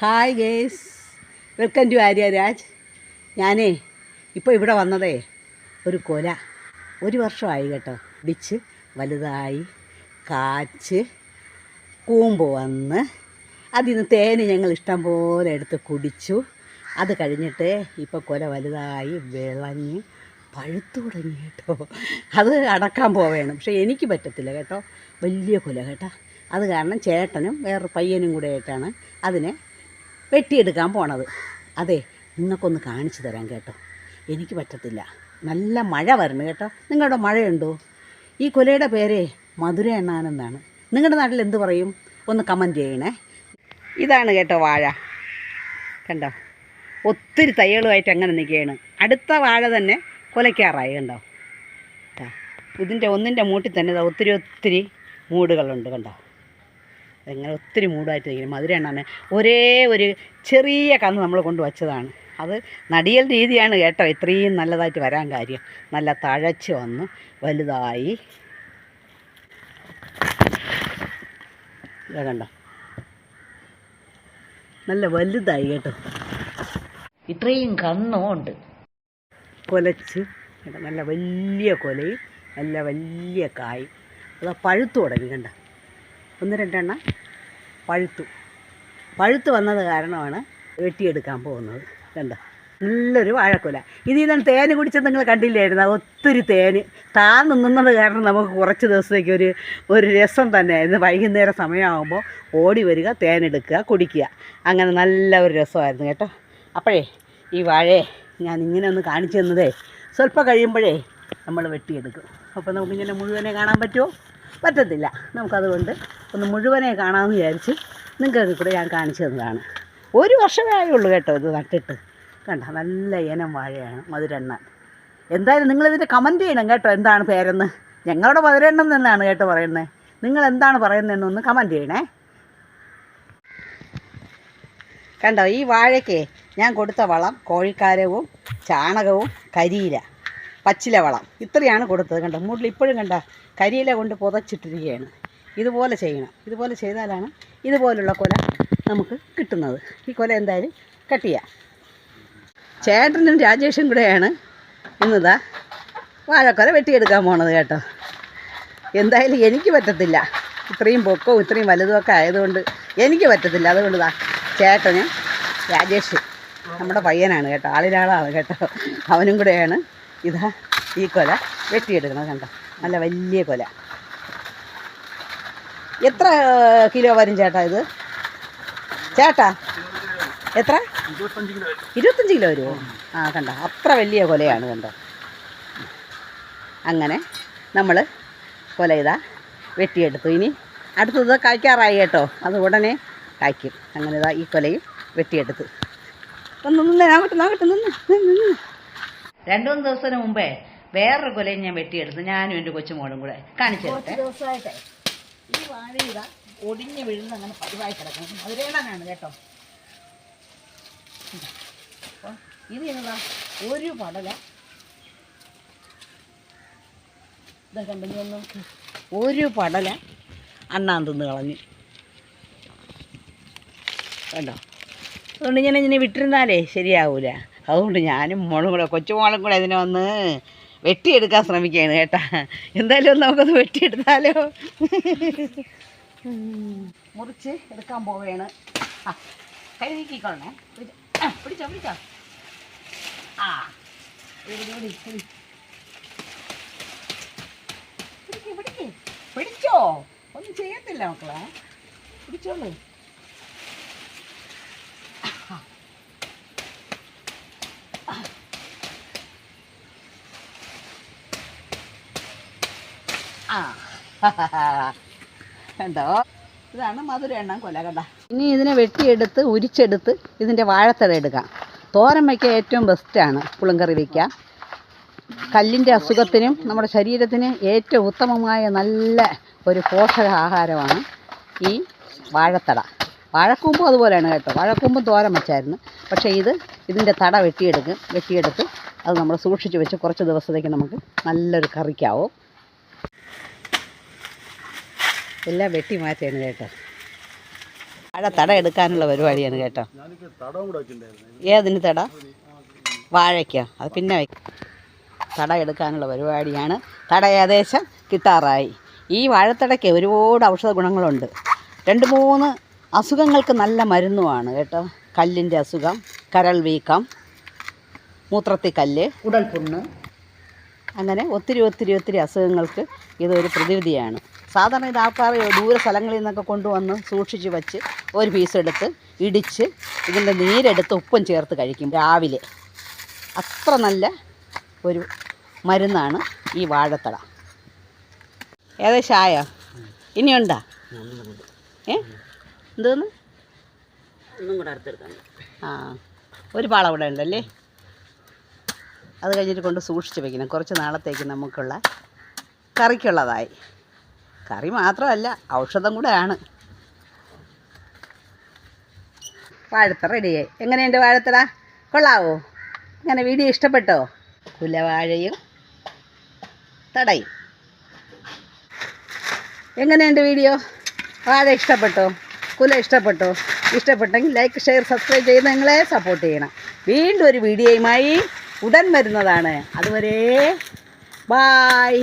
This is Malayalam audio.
Hi guys welcome to Arya Raj ഞാനേ ഇപ്പോൾ ഇവിടെ വന്നതേ ഒരു കൊല. ഒരു വർഷമായി കേട്ടോ. പിടിച്ച് വലുതായി കാച്ച് കൂമ്പ് വന്ന് അതിന് തേന് ഞങ്ങൾ ഇഷ്ടം പോലെ എടുത്ത് കുടിച്ചു. അത് കഴിഞ്ഞിട്ട് ഇപ്പോൾ കൊല വലുതായി വിളഞ്ഞ് പഴുത്തു തുടങ്ങി കേട്ടോ. അത് അടക്കാൻ പോവേണം പക്ഷേ എനിക്ക് പറ്റത്തില്ല കേട്ടോ. വലിയ കൊല കേട്ടോ. അത് കാരണം ചേട്ടനും വേറൊരു പയ്യനും കൂടെ ആയിട്ടാണ് അതിനെ വെട്ടിയെടുക്കാൻ പോണത്. അതെ നിങ്ങൾക്കൊന്ന് കാണിച്ചു തരാൻ കേട്ടോ. എനിക്ക് പറ്റത്തില്ല. നല്ല മഴ വരണം കേട്ടോ. നിങ്ങളുടെ മഴയുണ്ടോ? ഈ കൊലയുടെ പേരേ മധുര എണ്ണാനെന്നാണ് നിങ്ങളുടെ നാട്ടിൽ എന്ത് പറയും? ഒന്ന് കമന്റ് ചെയ്യണേ. ഇതാണ് കേട്ടോ വാഴ. കണ്ടോ? ഒത്തിരി തൈകളുമായിട്ട് അങ്ങനെ നിൽക്കുകയാണ്. അടുത്ത വാഴ തന്നെ കൊലയ്ക്കാറായി കണ്ടോ? ഇതിന്റെ ഒന്നിന്റെ മൂട്ടിൽ തന്നെ ഒത്തിരി ഒത്തിരി മൂടുകളുണ്ട് കണ്ടോ? അങ്ങനെ ഒത്തിരി മൂടായിട്ട് നിൽക്കുന്നത് മധുര എണ്ണാണ് ഒരേ ഒരു ചെറിയ കന്ന് നമ്മൾ കൊണ്ട് വച്ചതാണ്. അത് നടിയൽ രീതിയാണ് കേട്ടോ. ഇത്രയും നല്ലതായിട്ട് വരാൻ കാര്യം. നല്ല തഴച്ച് വന്ന്. വലുതായി. കണ്ടോ? നല്ല വലുതായി കേട്ടോ. ഇത്രയും കന്നും ഉണ്ട് കൊലച്ച് നല്ല വലിയ കൊലയും. നല്ല വലിയ കായും. അത് പഴുത്തു തുടങ്ങി കണ്ട? ഒന്ന് രണ്ടെണ്ണം പഴുത്തു. പഴുത്ത് വന്നത് കാരണമാണ് വെട്ടിയെടുക്കാൻ പോകുന്നത്. കണ്ടോ? നല്ലൊരു വാഴക്കൊല. ഇതിൽ നിന്ന് തേന് കുടിച്ചത് നിങ്ങൾ കണ്ടില്ലായിരുന്നു? ഒത്തിരി തേൻ താൻ നിന്നത് കാരണം നമുക്ക് കുറച്ച് ദിവസത്തേക്ക് ഒരു ഒരു രസം തന്നെയായിരുന്നു. വൈകുന്നേരം സമയമാകുമ്പോൾ ഓടി വരിക തേനെടുക്കുക കുടിക്കുക. അങ്ങനെ നല്ല ഒരു രസമായിരുന്നു കേട്ടോ. അപ്പോഴേ ഈ വാഴയെ ഞാൻ ഇങ്ങനെ ഒന്ന് കാണിച്ചു തന്നതേ. സ്വല്പം കഴിയുമ്പോഴേ നമ്മൾ വെട്ടിയെടുക്കും. അപ്പോൾ നമുക്കിങ്ങനെ മുഴുവനെ കാണാൻ പറ്റുമോ? പറ്റത്തില്ല. നമുക്കതുകൊണ്ട് ഒന്ന് മുഴുവനെ കാണാമെന്ന് വിചാരിച്ച് നിങ്ങൾക്ക് കൂടെ ഞാൻ കാണിച്ചു തന്നതാണ്. ഒരു വർഷമേ ആയുള്ളൂ കേട്ടോ ഇത് നട്ടിട്ട്. കണ്ട നല്ല ഇനം വാഴയാണ് മധുരെണ്ണ എന്തായാലും നിങ്ങളിതിന്റെ കമന്റ് ചെയ്യണം കേട്ടോ എന്താണ് പേരെന്ന്. ഞങ്ങളുടെ മധുരെണ്ണം തന്നെയാണ് കേട്ടോ പറയുന്നത് നിങ്ങൾ എന്താണ് പറയുന്നതെന്നൊന്ന് കമന്റ് ചെയ്യണേ. കണ്ടോ ഈ വാഴയ്ക്ക് ഞാൻ കൊടുത്ത വളം കോഴിക്കാരവും ചാണകവും കരിയില. പച്ചില വളം ഇത്രയാണ് കൊടുത്തത് കണ്ടോ? മുകളിൽ ഇപ്പോഴും കണ്ട? കരിയില കൊണ്ട് പുതച്ചിട്ടിരിക്കുകയാണ്. ഇതുപോലെ ചെയ്യണം. ഇതുപോലെ ചെയ്താലാണ് ഇതുപോലുള്ള കൊല നമുക്ക് കിട്ടുന്നത്. ഈ കൊല എന്തായാലും കട്ട് ചെയ്യാം. ചേട്ടനും രാജേഷും കൂടെയാണ് ഇന്നതാ വാഴക്കൊല വെട്ടിയെടുക്കാൻ പോണത് കേട്ടോ. എന്തായാലും എനിക്ക് പറ്റത്തില്ല. ഇത്രയും പൊക്കവും ഇത്രയും വലുതുമൊക്കെ ആയതുകൊണ്ട് എനിക്ക് പറ്റത്തില്ല. അതുകൊണ്ട് ഇതാ ചേട്ടന് രാജേഷ് നമ്മുടെ പയ്യനാണ് കേട്ടോ. ആളിലാളാണ് കേട്ടോ. അവനും കൂടെയാണ് ഇതാ ഈ കൊല വെട്ടിയെടുക്കണം കണ്ടോ? നല്ല വലിയ കൊല. എത്ര കിലോ വരും ചേട്ടാ ഇത്? ചേട്ടാ എത്ര? ഇരുപത്തഞ്ച് കിലോ വരുമോ? ആ കണ്ടോ അത്ര വലിയ കൊലയാണ് കണ്ടോ? അങ്ങനെ നമ്മൾ കൊല ഇതാ വെട്ടിയെടുത്തു. ഇനി അടുത്തത് കായ്ക്കാറായി കേട്ടോ. അത് ഉടനെ കായ്ക്കും. അങ്ങനെ ഇതാ ഈ കൊലയും വെട്ടിയെടുത്ത്. ഒന്ന് നിന്നേ നോക്കട്ടെ നോക്കട്ടെ നിന്ന് നിന്ന് നിന്ന്. രണ്ടു മൂന്ന് ദിവസത്തിന് മുമ്പേ വേറൊരു കൊലയും ഞാൻ വെട്ടിയെടുത്തു. ഞാനും എന്റെ കൊച്ചുമോളും കൂടെ. കാണിച്ചു ഈ ഒടിഞ്ഞ് വീഴുന്ന അങ്ങനെ പതിവായി കിടക്കണം മധുരേണനാണ് കേട്ടോ. ഇത്. എന്നതാ ഒരു പടല. ഒരു പടല അണ്ണാൻ തിന്ന് കളഞ്ഞു. കണ്ടോ? അതുകൊണ്ട് ഞാൻ ഇങ്ങനെ വിട്ടിരുന്നാലേ ശരിയാവൂല. അതുകൊണ്ട് ഞാനും മോളും കൂടെ കൊച്ചുമോളും കൂടെ അതിനെ ഒന്ന് വെട്ടിയെടുക്കാൻ ശ്രമിക്കുകയാണ് കേട്ടാ എന്തായാലും നമുക്കത് വെട്ടിയെടുത്താലോ. മുറിച്ച് എടുക്കാൻ പോവുകയാണ് ആ കൈ നീക്കിക്കൊള്ളണേ പിടിച്ചോ. പിടിച്ചോ ആ പിടിക്കേ പിടി, പിടി. പിടിക്ക്, പിടിക്ക്. പിടിച്ചോ ഒന്നും ചെയ്യത്തില്ല മക്കളെ പിടിച്ചോളൂ കണ്ടോ ഇതാണ് മധുര എണ്ണം കൊല കണ്ട ഇനി ഇതിനെ വെട്ടിയെടുത്ത് ഉരിച്ചെടുത്ത് ഇതിന്റെ വാഴത്തട എടുക്കാം തോരൻ വയ്ക്കാൻ ഏറ്റവും ബെസ്റ്റാണ് പുളിങ്കറി വയ്ക്കാം കല്ലിന്റെ അസുഖത്തിനും നമ്മുടെ ശരീരത്തിന് ഏറ്റവും ഉത്തമമായ നല്ല ഒരു പോഷകാഹാരമാണ് ഈ വാഴത്തട വാഴക്കൂമ്പും അതുപോലെയാണ് കേട്ടോ. വാഴക്കൂമ്പും തോരൻ വെച്ചായിരുന്നു. പക്ഷേ ഇത് ഇതിന്റെ തട വെട്ടിയെടുക്കും വെട്ടിയെടുത്ത് അത് നമ്മൾ സൂക്ഷിച്ച് വെച്ച് കുറച്ച് ദിവസത്തേക്ക് നമുക്ക് നല്ലൊരു കറിക്കാവും. എല്ലാം വെട്ടി മാറ്റിയാണ് കേട്ടോ. അവിടെ തട എടുക്കാനുള്ള പരിപാടിയാണ് കേട്ടോ. ഏതിന് തട? വാഴയ്ക്ക. അത് പിന്നെ വയ്ക്കും തട എടുക്കാനുള്ള പരിപാടിയാണ്. തട ഏകദേശം കിട്ടാറായി. ഈ വാഴത്തടയ്ക്ക് ഒരുപാട് ഔഷധ ഗുണങ്ങളുണ്ട്. രണ്ട് മൂന്ന് അസുഖങ്ങൾക്ക് നല്ല മരുന്നുമാണ് കേട്ടോ. കല്ലിന്റെ അസുഖം കരൾ വീക്കം മൂത്രത്തി കല്ല് ഉടൽ പുണ്ണ് അങ്ങനെ ഒത്തിരി ഒത്തിരി ഒത്തിരി അസുഖങ്ങൾക്ക് ഇതൊരു പ്രതിവിധിയാണ്. സാധാരണ ഇത് ആൾക്കാർ ദൂര സ്ഥലങ്ങളിൽ നിന്നൊക്കെ കൊണ്ടുവന്ന് സൂക്ഷിച്ച് വെച്ച് ഒരു പീസ് എടുത്ത് ഇടിച്ച് ഇതിന്റെ നീരെടുത്ത് ഉപ്പും ചേർത്ത് കഴിക്കും രാവിലെ. അത്ര നല്ല ഒരു മരുന്നാണ് ഈ വാഴത്തട ഏകദേശം ആയോ? ഇനിയുണ്ടോ? ഏ? എന്തോന്ന്? ആ ഒരു പാള ഇവിടെ ഉണ്ടല്ലേ? അത് കഴിഞ്ഞിട്ട് കൊണ്ട് സൂക്ഷിച്ച് വെക്കണം. കുറച്ച് നാളത്തേക്ക് നമുക്കുള്ള കറിക്കുള്ളതായി. കറി മാത്രമല്ല ഔഷധം കൂടെയാണ്. വാഴത്ത റെഡിയായി. എങ്ങനെയുണ്ട് വാഴത്തറ കൊള്ളാവോ? അങ്ങനെ വീഡിയോ ഇഷ്ടപ്പെട്ടോ? കുലവാഴയും തടയും. എങ്ങനെയുണ്ട് വീഡിയോ? വാഴ ഇഷ്ടപ്പെട്ടോ? കുല ഇഷ്ടപ്പെട്ടോ? ഇഷ്ടപ്പെട്ടെങ്കിൽ ലൈക്ക് ഷെയർ സബ്സ്ക്രൈബ് ചെയ്ത് നിങ്ങളെ സപ്പോർട്ട് ചെയ്യണം. വീണ്ടും ഒരു വീഡിയോയുമായി ഉടൻ വരുന്നതാണ്. അതുവരെ ബായ്